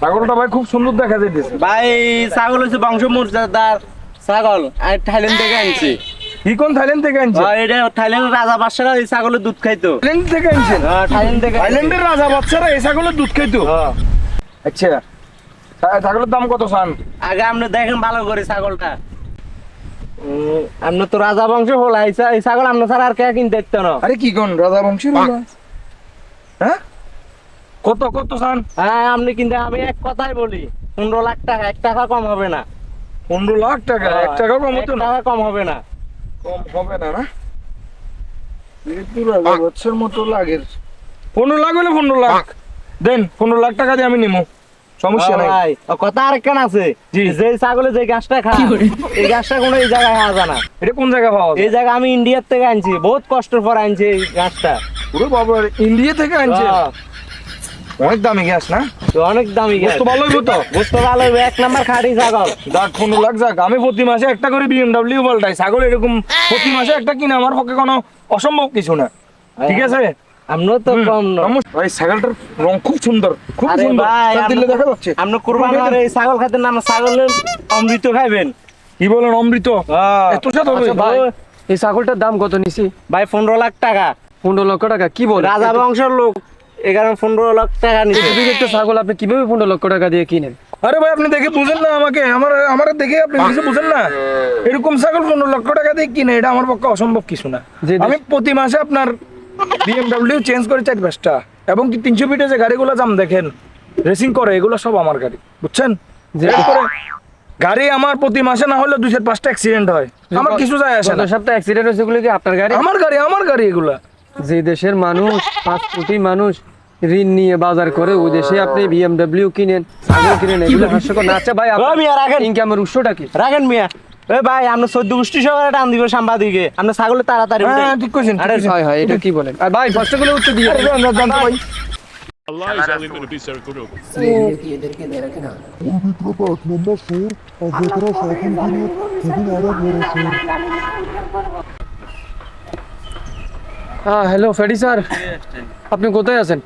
ছাগলটা ভাই খুব সুন্দর দেখা যাইতেছে। ভাই ছাগল হচ্ছে বংশ মর্যাদার ছাগল। আর থাইল্যান্ড থেকে আনছি। কি কোন থাইল্যান্ড থেকে আনছেন আর এটা থাইল্যান্ডের রাজা বাদশারা এই ছাগলের দুধ খাইতো। থাইল্যান্ড থেকে আনছেন হ্যাঁ, থাইল্যান্ড থেকে থাইল্যান্ডের রাজা বাচ্চারা এই ছাগলের দুধ খাইতো। হ্যাঁ। আচ্ছা। ছাগলের দাম কত চান? আগে আপনি দেখেন ভালো করে ছাগলটা। উম, আপনি তো রাজা বংশ হল এই ছাগল আপনার ছাড়া আর কে কিনতে না। আরে কি কোন? রাজা বংশের হলো? হ্যাঁ? কত কত চান হ্যাঁ আপনি কিন্তু আমি এক কথাই বলি পনেরো লাখ টাকা এক টাকা কম হবে না। পনেরো লাখ টাকা এক টাকা কম হতো না? কম হবে না। কম হবে না না? যেহেতু মতো লাগে পনেরো লাখ হলে পনেরো লাখ। দেন পনেরো লাখ টাকা দিয়ে আমি নিমো। সমস্যা নাই। কথা আর কেন আছে। যে ছাগলে যে গাছটা খায় এই গাছটা কোনো এই জায়গায় যায় না। এটা কোন জায়গায় পাওয়া এই জায়গা আমি ইন্ডিয়ার থেকে আনছি বহুত কষ্টের পর আনছি এই গাছটা। পুরো বাবা ইন্ডিয়া থেকে আনছে? হ্যাঁ, অনেক দামি গ্যাস না? তো অনেক দামি গাছ বস্তু ভালো হইব তো? বুঝতে ভালো এক নাম্বার খাঁটি ছাগল। যাক পনেরো লাখ যাক। আমি প্রতি মাসে একটা করে বিএমডাব্লিউ পাল্টাই। ছাগল এরকম প্রতি মাসে একটা কিনে আমার পক্ষে কোনো অসম্ভব কিছু না। ঠিক আছে? আপনিও তো কম না ভাই ছাগলটার রং খুব সুন্দর খুব সুন্দর। তার দিলে দেখা যাচ্ছে। আপনি কুরবানি আর এই ছাগল খাতে নাম ছাগলের অমৃত খাইবেন। কি বলেন অমৃত? এত সাথে আচ্ছা ভাই এই ছাগলটার দাম কত নিছি? ভাই পনেরো লাখ টাকা। পনেরো লক্ষ টাকা কি বল রাজা বংশের লোক। কারণে পনেরো লাখ টাকা নিচ্ছে একটা ছাগল আপনি কীভাবে পনেরো লক্ষ টাকা দিয়ে কিনেন? আরে ভাই আপনি দেখে বুঝেন না আমাকে। আমার আমার দেখে আপনি কিছু বুঝেন না। এরকম ছাগল পনেরো লক্ষ টাকা দিয়ে কিনে এটা আমার পক্ষে অসম্ভব কিছু না। আমি প্রতি মাসে আপনার বিএমডাব্লিউ চেঞ্জ করে চার পাঁচটা। এবং কি তিনশো ফিটে যে গাড়িগুলো দাম দেখেন রেসিং করে এগুলো সব আমার গাড়ি। বুঝছেন? যে- গাড়ি আমার প্রতি মাসে না হলে দুই চার পাঁচটা অ্যাক্সিডেন্ট হয়। আমার কিছু যায় আসে না। সপ্তাহে অ্যাক্সিডেন্ট হয়েছে গুলো কি আপনার গাড়ি? আমার গাড়ি আমার গাড়ি এগুলা। যে দেশের মানুষ পাঁচ কোটি মানুষ ঋণ নিয়ে বাজার করে ওই দেশে আপনি বিএমডব্লিউ কিনেন ছাগল কিনেন এগুলো হাস্যকর। না আচ্ছা ভাই ও মিয়া, রাখেন। ইনকামের উৎসটা কি? রাখেন মিয়া। এ ভাই আপনি চোদ্দ গোষ্ঠী সহকারে টান দিব সাংবাদিকে। আপনি ছাগলের তাড়াতাড়ি হ্যাঁ ঠিক করছেন আরে হয় হয় এটা কি বলেন? আর ভাই ফার্স্টগুলো উত্তর দিয়ে যান ভাই। Allah is only going to be so good. হ্যাঁ হ্যালো ফেডি স্যার। আপনি কোথায় আছেন?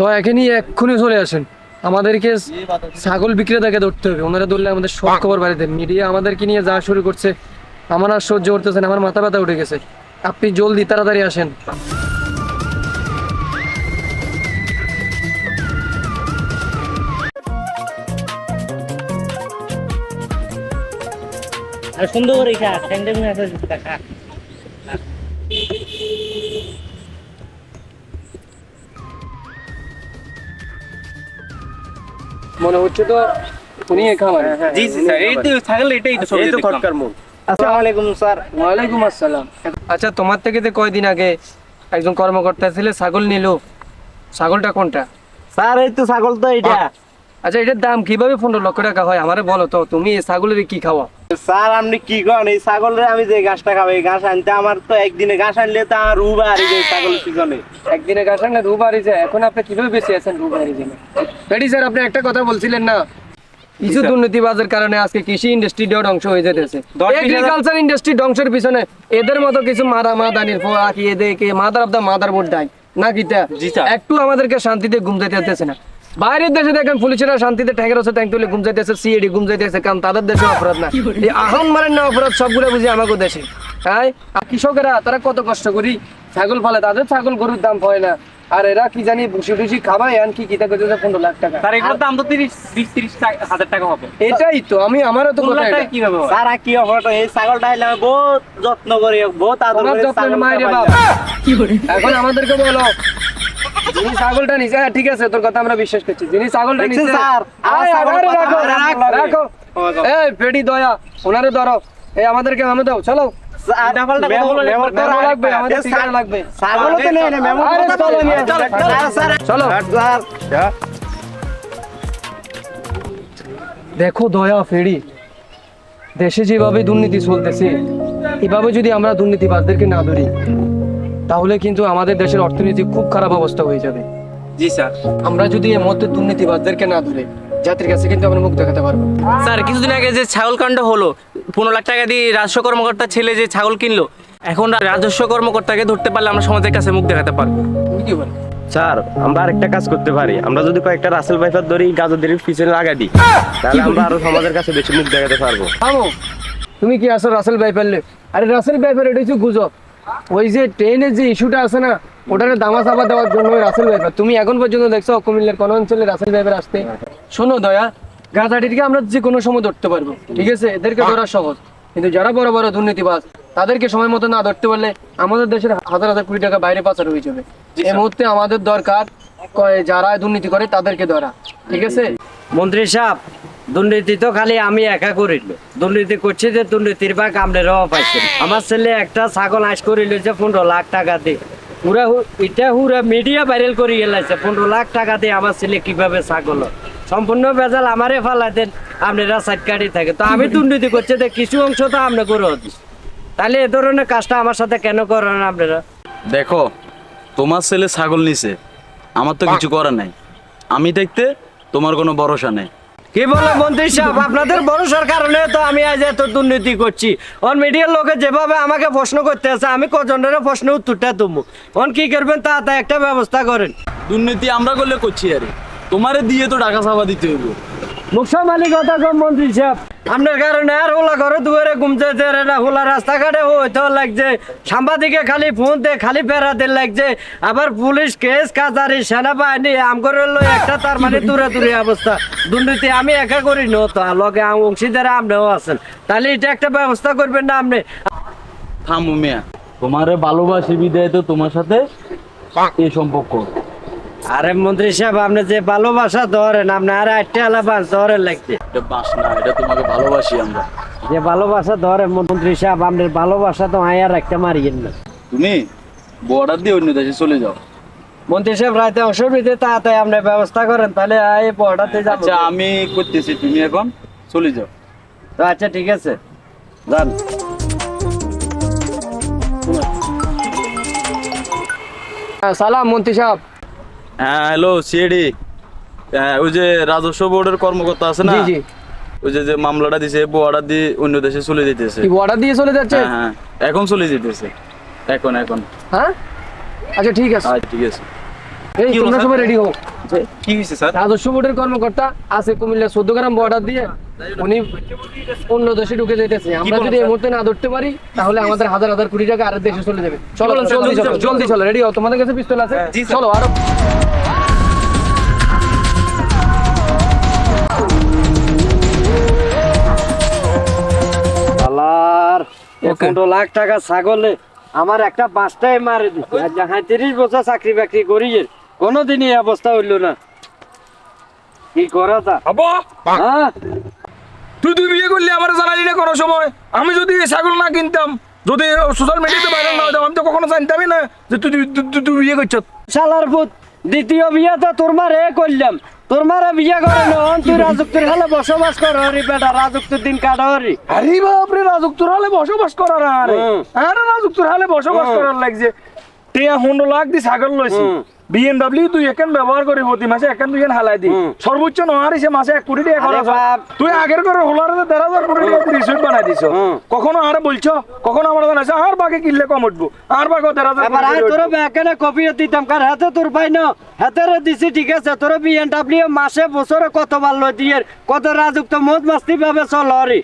দয়াকে নিয়ে এক্ষুনি চলে আসেন। আমাদেরকে ছাগল বিক্রেতাকে ধরতে হবে। ওনারা ধরলে আমাদের সব খবর বাড়িতে। মিডিয়া আমাদেরকে নিয়ে যা শুরু করছে আমার আর সহ্য করতেছেন আমার মাথা ব্যথা উঠে গেছে। আপনি জলদি তাড়াতাড়ি আসেন। সুন্দর মনে হচ্ছে তো উনি খামার জি জি স্যার এই তো থাকলে এটাই তো এই তো খটকার মুখ। আসসালামু আলাইকুম স্যার। ওয়ালাইকুম আসসালাম। আচ্ছা তোমার থেকে তো কয়দিন আগে একজন কর্মকর্তা ছিল ছাগল নিল? ছাগলটা কোনটা? স্যার এই তো ছাগল তো এইটা। আচ্ছা এটার দাম কীভাবে পনেরো লক্ষ টাকা হয়? আমারে বলো তো তুমি এই ছাগলের কি খাওয়া স্যার আপনি কি করেন? এই ছাগলের আমি যে ঘাসটা খাব এই ঘাস আনতে আমার তো একদিনে ঘাস আনলে তো আমার রুবা আর এই ছাগল সিজনে একদিনে গাছ না রু বাড়ি যায় এখন আপনি কীভাবে বেঁচে আছেন রু বাড়ি জন্য রেডি স্যার আপনি একটা কথা বলছিলেন না? কিছু দুর্নীতিবাজের কারণে আজকে কৃষি ইন্ডাস্ট্রি ধ্বংস হয়ে যেতেছে। বিশ এগ্রিকালচার ইন্ডাস্ট্রি ধ্বংসের পিছনে এদের মতো কিছু মারা মাদানির এদেরকে mother of the mother board দেয়? না কিটা একটু আমাদেরকে শান্তিতে ঘুম দিতেছে না। বাইরের দেশে দেখেন পুলিশেরা শান্তিতে ট্যাঙ্কের হচ্ছে ট্যাঙ্ক তুলে ঘুম যাইতেছে সিএডি ঘুম যাইতেছে কারণ তাদের দেশে অপরাধ না। এই আহন মারেন না অপরাধ সবগুলো বুঝি আমাকে দেশে। হ্যাঁ আর কৃষকেরা তারা কত কষ্ট করি? ছাগল ফালে তাদের ছাগল গরুর দাম হয় না। আর এরা কি জানি ভুসি টুসি খাবাই আন কি কিতা করতেছে পনেরো লাখ টাকা। স্যার এগুলোর দাম তো তিরিশ বিশ তিরিশ হাজার টাকা হবে। এটাই তো আমি আমারও তো কথা কীভাবে হয়? স্যার কি অফারটা এই ছাগলটা হইলে বহুত যত্ন করি বহুত আদর করি যত্নের ছাগলটা মায়েরে বাপ। পাইলাম। এখন আমাদেরকে বলো যিনি ছাগলটা নিছে হ্যাঁ, ঠিক আছে তোর কথা আমরা বিশ্বাস করছি। যিনি ছাগলটা নিছে স্যার? রাখো, রাখো, এই পেডি দয়া ওনারে ধরো। এই আমাদেরকে নামে দাও চলো। দেখো দয়া ফেরি। দেশে যেভাবে দুর্নীতি চলতেছে এভাবে যদি আমরা দুর্নীতিবাজদেরকে না ধরি তাহলে কিন্তু আমাদের দেশের অর্থনীতি খুব খারাপ অবস্থা হয়ে যাবে। জি স্যার। আমরা যদি এর মধ্যে দুর্নীতিবাজদেরকে না ধরে জাতির কাছে কিন্তু আমরা মুখ দেখাতে পারব স্যার কিছুদিন আগে যে ছাগল কাণ্ড হলো পনেরো লাখ টাকা দিয়ে রাজস্ব কর্মকর্তার ছেলে যে ছাগল কিনলো এখন রাজস্ব কর্মকর্তাকে ধরতে পারলে আমরা সমাজের কাছে মুখ দেখাতে পারব। তুমি কি বলো? স্যার আমরা আরেকটা কাজ করতে পারি। আমরা যদি কয়েকটা রাসেল ভাইফার ধরি গাজরদের পিছনে লাগা দিই তাহলে আমরা আরও সমাজের কাছে বেশি মুখ দেখাতে পারব। তুমি কি আসো রাসেল ভাই পারলে আরে রাসেল ভাই এটা হচ্ছে গুজব। ওই যে ট্রেনের যে ইস্যুটা আছে না, ওটারে দামা চাপা দেওয়ার জন্য রাসেল ভাইপার তুমি এখন পর্যন্ত দেখছ কুমিল্লার কোন অঞ্চলে রাসেল ভাইপার আসতে। শোনো দয়া, গাঁজাটিকে আমরা যে কোনো সময় ধরতে পারব, ঠিক আছে? এদেরকে ধরা সহজ। কিন্তু যারা বড় বড় দুর্নীতিবাজ, তাদেরকে সময় মতো না ধরতে পারলে আমাদের দেশের হাজার হাজার কোটি টাকা বাইরে পাচার হয়ে যাবে। এই মুহূর্তে আমাদের দরকার যারা দুর্নীতি করে তাদেরকে ধরা, ঠিক আছে? মন্ত্রী সাহেব দুর্নীতি তো খালি আমি একা করিল। দুর্নীতি করছি যে দুর্নীতির ভাগ আমরাও পাইছি। আমার ছেলে একটা ছাগল আঁশ করিল যে পনেরো লাখ টাকা দিয়ে। পুরা এটা হুরা মিডিয়া ভাইরাল করে গেলাইছে পনেরো লাখ টাকা দিয়ে আমার ছেলে কীভাবে ছাগল সম্পূর্ণ বেজাল আমারে ফালাই দেন আপনারা সাইড কাটি থাকে। তো আমি দুর্নীতি করছি যে কিছু অংশ তো আপনি করে তাহলে এ ধরনের কাজটা আমার সাথে কেন করেন আপনারা? দেখো তোমার ছেলে ছাগল নিছে আমার তো কিছু করার নাই। আমি দেখতে তোমার কোনো ভরসা নেই। কি বলে মন্ত্রী সাহেব? আপনাদের ভরসার কারণে তো আমি আজ এত দুর্নীতি করছি। অন মিডিয়ার লোকে যেভাবে আমাকে প্রশ্ন করতে আছে আমি কজনের প্রশ্ন উত্তরটা দেবো। অন কি করবেন তা তা একটা ব্যবস্থা করেন। দুর্নীতি আমরা করলে করছি আরে। তোমারে দিয়ে তো টাকা চাপা দিতে হইব। মুখসা মালিক কথা কম মন্ত্রী সাহেব। আপনার কারণে আর হোলা ঘরে দুয়ারে ঘুমতে না হোলা রাস্তাঘাটে হইতে লাগছে। সাংবাদিকে খালি ফোন দে খালি ফেরাতে লাগছে। আবার পুলিশ কেস, কাজারি, সেনাবাহিনী আমগর লই একটা তার মানে দূরে দূরে অবস্থা। দুর্নীতি আমি একা করি নো তো লগে অংশীদারে আপনিও আছেন। তাহলে এটা একটা ব্যবস্থা করবেন না আপনি? থামো মিয়া। তোমারে ভালোবাসি বিদায় তো তোমার সাথে এই সম্পর্ক। আরে মন্ত্রী সাহেব আপনি যে ভালোবাসা ধরেন আপনি আর একটা আলাপাস ধরেন লাগছে এটা বাস না এটা তোমাকে ভালোবাসি আমরা। যে ভালোবাসা ধরেন মন্ত্রী সাহেব আপনার ভালোবাসা তো আয়ার একটা মারিয়েন না তুমি বর্ডার দিয়ে অন্য দেশে চলে যাও। মন্ত্রী সাহেব রাতে অসুবিধে তাড়াতাড়ি আপনি ব্যবস্থা করেন তাহলে এই পড়াতে যাব। আচ্ছা আমি করতেছি তুমি এখন চলে যাও। তো আচ্ছা ঠিক আছে। যান। হ্যাঁ, সালাম মন্ত্রী সাহেব। হ্যাঁ হ্যালো সিএডি ওই যে রাজস্ব বোর্ডের কর্মকর্তা আছে না? জি জি। ওই যে যে মামলাটা দিছে দিয়ে অন্য দেশে চলে যেতেছে। দিয়ে চলে যাচ্ছে? হ্যাঁ হ্যাঁ এখন চলে যেতেছে। এখন এখন। হ্যাঁ? আচ্ছা ঠিক আছে। আচ্ছা ঠিক আছে। এই তোমরা সবাই রেডি হও। কি হয়েছে স্যার? রাজস্ব বোর্ডের কর্মকর্তা আছে কুমিল্লা চোদ্দ গ্রাম বর্ডার দিয়ে। উনি অন্য দেশে ঢুকে যেতেছে। আমরা যদি এই মুহূর্তে না ধরতে পারি তাহলে আমাদের হাজার হাজার কোটি টাকা আরেক দেশে চলে যাবে। চলো চলো জলদি চলো রেডি হও। তোমাদের কাছে পিস্তল আছে? চলো আরও। পনেরো লাখ টাকা ছাগলে আমার একটা মারে দিচ্ছে আর যাহাই তিরিশ বছর চাকরি বাকরি এই অবস্থা হইল না। কি করা তা হ্যাঁ? তুই তুই বিয়ে করলি না কোনো সময়? আমি যদি ছাগল না কিনতাম যদি সোশ্যাল মিডিয়াতে ভাইরাল না হতাম আমি তো কখনো জানতামই না যে তুই তুই- তুই- তুই বিয়ে করছ। শালার পুত দ্বিতীয় বিয়ে তো তোর মারে করলাম। তোর মারা বিয়ে করে নন তুই রাজুক্তের হালে বসবাস কর রে বেটা রাজুক্তের দিন আরে বাপরে রাজুক্তর হালে বসবাস করার আরে আরে। রাজুক্তর হালে বসবাস করার লাগছে। টিয়া হুন্ডো লাখ দি ছাগল লইছি। বিএমডব্লিউ তুই একান ব্যবহার করি প্রতি মাসে একান দুই হালাই দি। সর্বোচ্চ নহার মাসে এক কোটি টাকা খরচ তুই আগের করে হোলার দেড় হাজার কোটি টাকা রিসিট বানাই দিছ? কখনো আর বলছো? কখনো আমার আর বাকি কিনলে কম উঠবো। আর বাকি দেড় হাজার এবার আয় তোর কপি দিতাম। কার হাতে তোর পাই না? হাতে দিছি ঠিক আছে? তোর বিএনডব্লিউ মাসে বছরে কত বার লই দিয়ে কত রাজুক্ত মদ মাস্তি ভাবে চল হরি।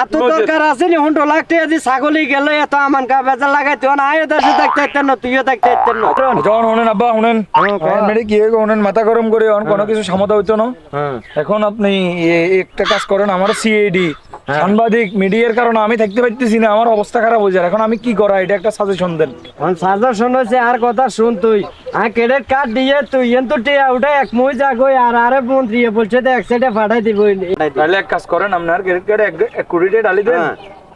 আর তো দরকার আছে নি হুন্ডো টাকা দি ছাগলি গেলে এত আমান কা বেজা লাগাই তুই আয় দেশে থাকতে ইতেন না তুইও থাকতে না। যখন হনেন আব্বা হনেন। কি হয়ে হনেন? মাথা গরম করে কোনো কিছু ক্ষমতা হইতো না। এখন আপনি একটা কাজ করেন আমার সিএডি সাংবাদিক মিডিয়ার কারণে আমি থাকতে পারতেছি না আমার অবস্থা খারাপ হয়ে যায় এখন আমি কি করা এটা একটা সাজেশন দেন। এখন সাজা শুনেছে আর কথা শুন তুই। আর ক্রেডিট কার্ড দিয়ে তুই এন তো টিয়া উঠে এক মুই যাগই আর আরে মন্ত্রী বলছে তো এক সাইডে ফাটাই দিব। তাহলে এক কাজ করেন আপনার ক্রেডিট কার্ডে এক কোটি টাকা ডালি দেন।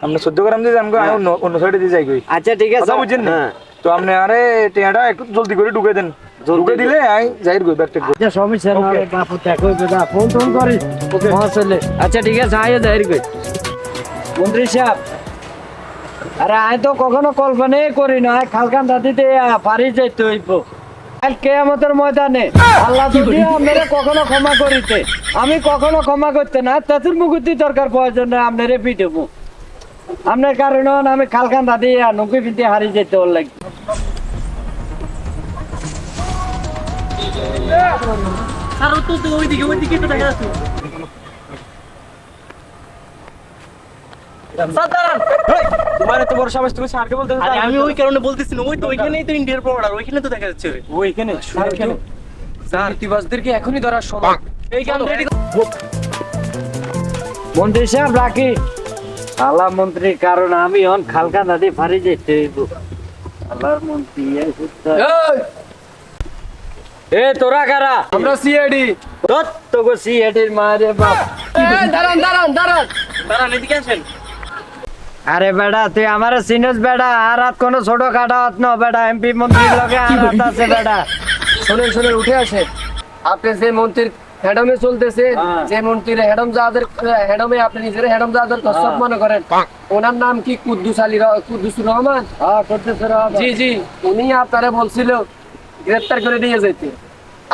আপনি চোদ্দ গ্রাম দিয়ে যান আমি অন্য সাইডে দিয়ে যাই আচ্ছা ঠিক আছে। বুঝছেন হ্যাঁ। তো আপনি আরে টিয়াটা একটু জলদি করে ঢুকে দেন। ঢুকে দিলে আমি যাই গই ব্যাগটা আচ্ছা সমস্যা না রে বাপু দেখো বেটা ফোন টোন করিস মহাশলে আচ্ছা ঠিক আছে আয় যাই গই মন্ত্রী সাহেব আরে আয় তো কখনো কল্পনাই করি না খালকান দাদিতে পারি যাইতে হইব। কাল কেয়ামতের ময়দানে আল্লাহ যদি আপনারে কখনো ক্ষমা করিতে আমি কখনো ক্ষমা করতে না তেতুর মুকুতি দরকার প্রয়োজন নাই আপনারে পিটবো আপনার কারণে আমি খালকান দাদি নৌকি ফিনতে হারিয়ে যেতে ওর লাগবে। তোমার এত বড় সাহস তুমি স্যারকে বলতে আমি ওই কারণে বলতেছি না ওই তো ওইখানেই তো ইন্ডিয়ার বর্ডার ওইখানে তো দেখা যাচ্ছে। ওইখানে? ওইখানে দুর্নীতিবাজদেরকে এখনই ধরার সময়। এই কাম রেডি মন্ত্রী সাহেব রাখি। আল্লাহ মন্ত্রী কারণ আমি অন খালকা নদী ফারি যেতে আল্লাহর মন্ত্রী এ তোরা কারা? আমরা সিআইডি তোর তোকে সিএটির মারে বাপ। দাঁড়ান দাঁড়ান দাঁড়ান। দাঁড়ান এদিকে আসেন। আরে বেটা তুই আমার সিনিয়স বেটা আর রাত কোনো ছোট কাটা হাত ন বেটা এমপি মন্ত্রীর লগে আর হাত আছে বেটা শোনেন শোনেন উঠে আসেন। আপনি যে মন্ত্রীর হেডমে চলতেছে হ্যাঁ। যে মন্ত্রীর হেডম যাদের হেডমে আপনি নিজের হেডম যাদের কসব মনে করেন ওনার নাম কি কুদ্দুস আলী রহমান? হ্যাঁ করতেছে রে জি জি। উনি আপনারা বলছিল গ্রেফতার করে নিয়ে যেতে।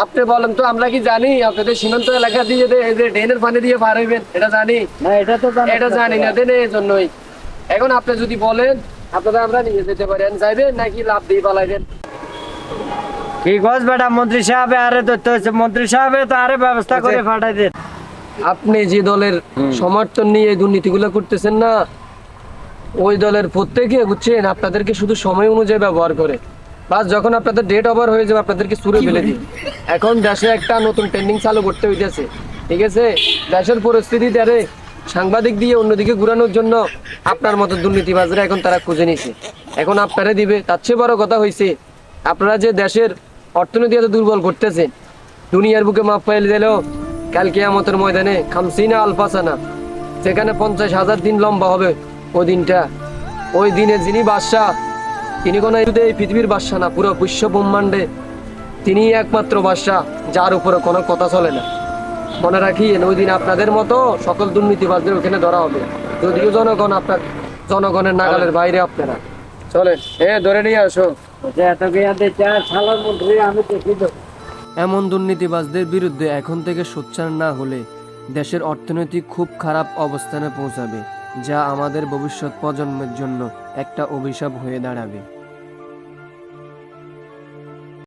আপনি বলেন তো আমরা কি জানি? আপনাদের সীমান্ত এলাকা দিয়ে যে ড্রেনের পানি দিয়ে পার হইবেন এটা জানি। না এটা তো এটা জানি না দেন এই জন্যই। এখন আপনি যদি বলেন আপনাদের আমরা নিয়ে যেতে পারেন যাইবেন নাকি লাভ দিয়ে পালাইবেন? কি কস বেটা মন্ত্রী সাহেব আরে ধরতে মন্ত্রী সাহেব তো আরে ব্যবস্থা করে ফাটাই দে আপনি যে দলের সমর্থন নিয়ে এই দুর্নীতিগুলো করতেছেন না ওই দলের প্রত্যেকে বুঝছেন? আপনাদেরকে শুধু সময় অনুযায়ী ব্যবহার করে। বাস যখন আপনাদের ডেট ওভার হয়ে যাবে আপনাদেরকে সুরে ফেলে দিই। এখন দেশে একটা নতুন ট্রেন্ডিং চালু করতে হইতেছে। ঠিক আছে? দেশের পরিস্থিতি দ্বারে সাংবাদিক দিয়ে অন্যদিকে ঘুরানোর জন্য আপনার মতো দুর্নীতিবাজরা এখন তারা খুঁজে নিছে। এখন আপনারা দিবে তার চেয়ে বড় কথা হয়েছে আপনারা যে দেশের অর্থনীতি এত দুর্বল করতেছেন দুনিয়ার বুকে মাপ পাইলে দিলেও কাল কেয়ামতের ময়দানে খামসিনা আলফাসানা যেখানে পঞ্চাশ হাজার দিন লম্বা হবে ওই দিনটা। ওই দিনে যিনি বাদশাহ তিনি কোনো এই পৃথিবীর বাদশাহ না পুরো বিশ্ব ব্রহ্মাণ্ডে তিনি একমাত্র বাদশাহ যার উপরে কোনো কথা চলে না। মনে রাখিয়েন ওই দিন আপনাদের মতো সকল দুর্নীতিবাজদের ওখানে ধরা হবে। যদিও জনগণ আপনার জনগণের নাগালের বাইরে আপনারা। চলে এ ধরে নিয়ে আসো। এমন দুর্নীতিবাজদের বিরুদ্ধে এখন থেকে সোচ্চার না হলে দেশের অর্থনৈতিক খুব খারাপ অবস্থানে পৌঁছাবে। যা আমাদের ভবিষ্যৎ প্রজন্মের জন্য একটা অভিশাপ হয়ে দাঁড়াবে।